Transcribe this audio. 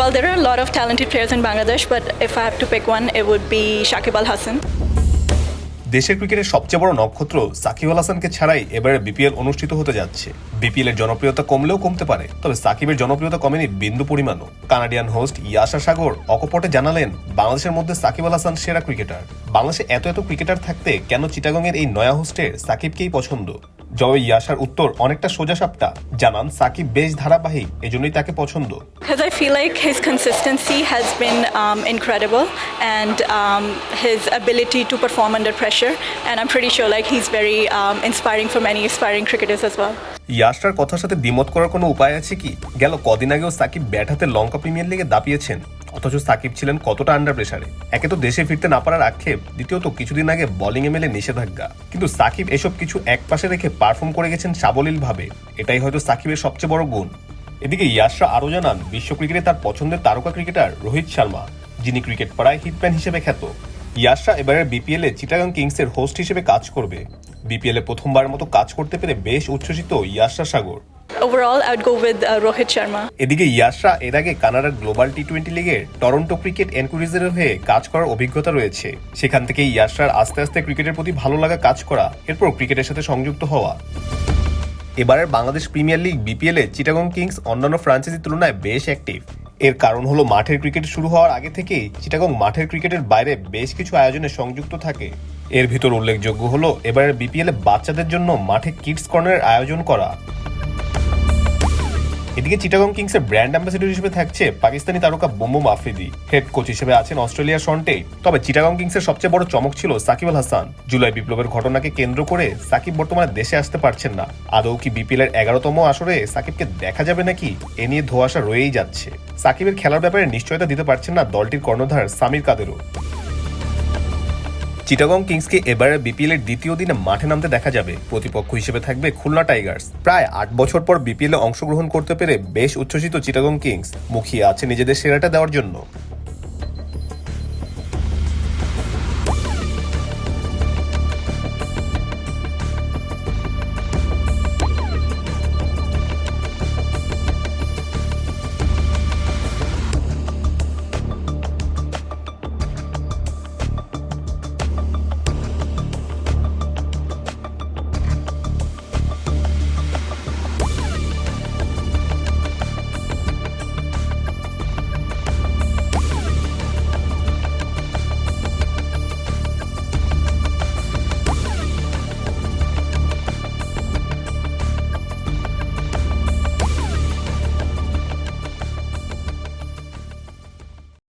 Well, there are a lot of talented players in Bangladesh, but if I have to pick one, it would be Shakib Al Hassan. দেশের ক্রিকেটের সবচেয়ে বড় নক্ষত্র সাকিব আল হাসানকে ছাড়াই এবারে বিপিএল অনুষ্ঠিত হতে যাচ্ছে। বিপিএল এর জনপ্রিয়তা কমলেও কমতে পারে তবে সাকিবের জনপ্রিয়তা কমেনি বিন্দু পরিমাণও। কানাডিয়ান হোস্ট ইয়াশা সাগর অকপটে জানালেন বাংলাদেশের মধ্যে সাকিব আল হাসান সেরা ক্রিকেটার। বাংলাদেশে এত এত ক্রিকেটার থাকতে কেন চিটাগংয়ের এই নয়া হোস্টের সাকিবকেই পছন্দ? জবাবে ইয়াশার উত্তর অনেকটা সোজা সাপটা জানান সাকিব বেশ ধারাবাহিক এজন্যই তাকে পছন্দ Because I feel like his consistency has been um, incredible and um, his ability to perform under pressure. And I'm pretty sure like he's very um, inspiring for many aspiring cricketers as well. ইয়াশটার কথার সাথে দ্বিমত করার কোনো উপায় আছে কি গেল কদিন আগেও সাকিব ব্যাট হাতে লঙ্কা প্রিমিয়ার লিগে দাপিয়েছেন অথচ সাকিব ছিলেন কতটা আন্ডার প্রেসারে একে তো দেশে ফিরতে না পারার আক্ষেপ, দ্বিতীয়ত কিছুদিন আগে বোলিং এ মেলে নিষেধাজ্ঞা। কিন্তু সাকিব এসব কিছু এক পাশে রেখে পারফর্ম করে গেছেন সাবলীল ভাবে এটাই হয়তো সাকিবের সবচেয়ে বড় গুণ। এদিকে ইয়াশরা আরও জানান, বিশ্ব ক্রিকেটে তার পছন্দের তারকা ক্রিকেটার রোহিত শর্মা, যিনি ক্রিকেট পাড়ায় হিটম্যান হিসেবে খ্যাত। ইয়াশরা এবারের বিপিএল চিটাগাং কিংসের হোস্ট হিসেবে কাজ করবে। বিপিএল এ প্রথমবার মতো কাজ করতে পেরে বেশ উচ্ছ্বসিত ইয়াশরা সাগর। I would go with uh, Rohit এদিকে ইয়াশরা এর আগে কানাডার গ্লোবাল টি টোয়েন্টি লিগের টরন্টো ক্রিকেট এনকুরিজের হয়ে কাজ করার অভিজ্ঞতা রয়েছে। সেখান থেকে ইয়াশরার আস্তে আস্তে ক্রিকেটের প্রতি ভালো লাগা কাজ করা এরপর ক্রিকেটের সাথে সংযুক্ত হওয়া। এবারের বাংলাদেশ প্রিমিয়ার লিগ বিপিএল এ চিটাগং কিংস অন্যান্য ফ্রাঞ্চাইজির তুলনায় বেশ অ্যাক্টিভ এর কারণ হলো মাঠের ক্রিকেট শুরু হওয়ার আগে থেকেই চিটাগং মাঠের ক্রিকেটের বাইরে বেশ কিছু আয়োজনে সংযুক্ত থাকে। এর ভিতর উল্লেখযোগ্য হলো, এবারের বিপিএল বাচ্চাদের জন্য মাঠে কিডস কর্নারের আয়োজন করা। এদিকে চিটাগং কিংসের ব্র্যান্ড অ্যাম্বাসেডর হিসেবে থাকছে পাকিস্তানি তারকা বুম্বুম আফ্রিদি হেড কোচ হিসেবে আছেন অস্ট্রেলিয়ার সন্টে। তবে চিটাগং কিংসের সবচেয়ে বড় চমক ছিল সাকিব আল হাসান। জুলাই বিপ্লবের ঘটনাকে কেন্দ্র করে সাকিব বর্তমানে দেশে আসতে পারছেন না। আদৌ কি বিপিএল এর এগারোতম আসরে সাকিবকে দেখা যাবে নাকি, এ নিয়ে ধোয়াশা রয়েই যাচ্ছে। সাকিবের খেলার ব্যাপারে নিশ্চয়তা দিতে পারছেন না দলটির কর্ণধার সামির কাদেরও। চিটাগং কিংসকে এবারে বিপিএল এর দ্বিতীয় দিনে মাঠে নামতে দেখা যাবে। প্রতিপক্ষ হিসেবে থাকবে খুলনা টাইগার্স। প্রায় আট বছর পর বিপিএল এ অংশগ্রহণ করতে পেরে বেশ উচ্ছ্বসিত চিটাগং কিংস। মুখিয়ে আছে নিজেদের সেরাটা দেওয়ার জন্য।